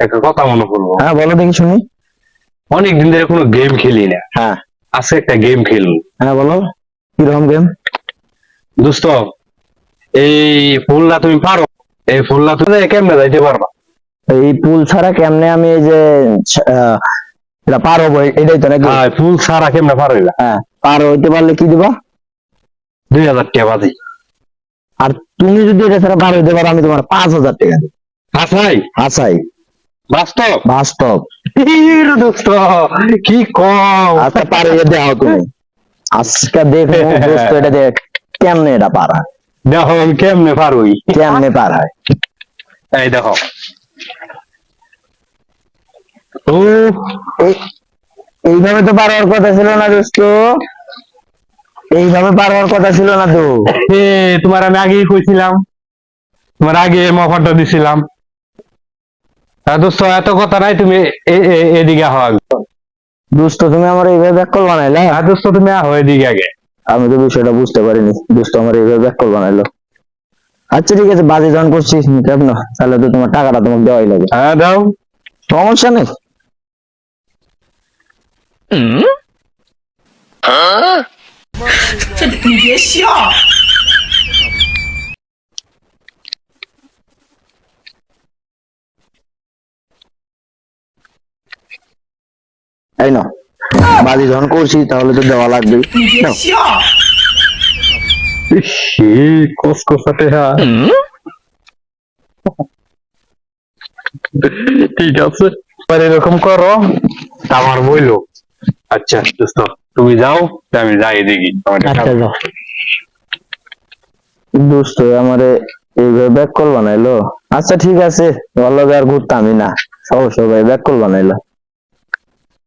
একটা কথা মনে করব হ্যাঁ বলো দেখি শুনি। অনেক দিন ধরে কোনো গেম খেলি না। হ্যাঁ। আজকে একটা গেম খেলব হ্যাঁ বলো। কীরকম গেম দোস্ত এই ফুলটা তুমি পারো? এই ফুলটা তুমি কেমনে যাইতে পারবা? এই পুল ছাড়া কেমনে আমি এই যে এটা পার হব এটাই তো নাকি? হ্যাঁ ফুল ছাড়া কেমনে পারবা হ্যাঁ পার হইতে পারলে কি দিবা? দুই হাজার টাকা বাজি। আর তুমি যদি এটা ছাড়া পার হইতে পারো আমি তোমার পাঁচ হাজার টাকা দেবো। হাসাই আসাই বাস্তব? বাস্তব। দোস্ত কি কম আচ্ছা পার হয়ে দেও তুমি। আজকে দেখো দোস্ত এটা দেখ কেমনে এটা পার? হয় দেখো আমি কেমনে পারুই? কেমনে পার হয় এই দেখো। ও এই- এইভাবে তো পার হওয়ার কথা ছিল না দোস্ত। এইভাবে পার হওয়ার কথা ছিল না তো। তোমার আমি আগেই কইছিলাম। তোমার আগে অফারটা দিছিলাম। হ্যাঁ দোস্ত এত কথা নাই তুমি এদিকে হও। দোস্ত তুমি আমার এইভাবে ব্যাক কল বানাইলা হ্যাঁ দোস্ত তুমি আহো এদিকে আগে। আমি তো বিষয়টা বুঝতে পারিনি দোস্ত আমার এইভাবে ব্যাক কল বানাইলো আচ্ছা ঠিক আছে বাজে যখন করছি কেমন? তাহলে তো তোমার টাকাটা তোমাকে দেওয়াই লাগে হ্যাঁ দাও। সমস্যা নেই। 你别 এই না বাজি ধন করছি তাহলে তো দেওয়া লাগবে হ্যাঁ। ঠিক আছে এরকম করো আমার বইল। আচ্ছা দোস্ত তুমি যাও আমি যাই দেখি আচ্ছা, দোস্ত আমার এইভাবে ব্যাক কল বানাইলো আচ্ছা ঠিক আছে ভালো আর ঘুরতামই না। সহ সবাই ব্যাক কল বানাইলো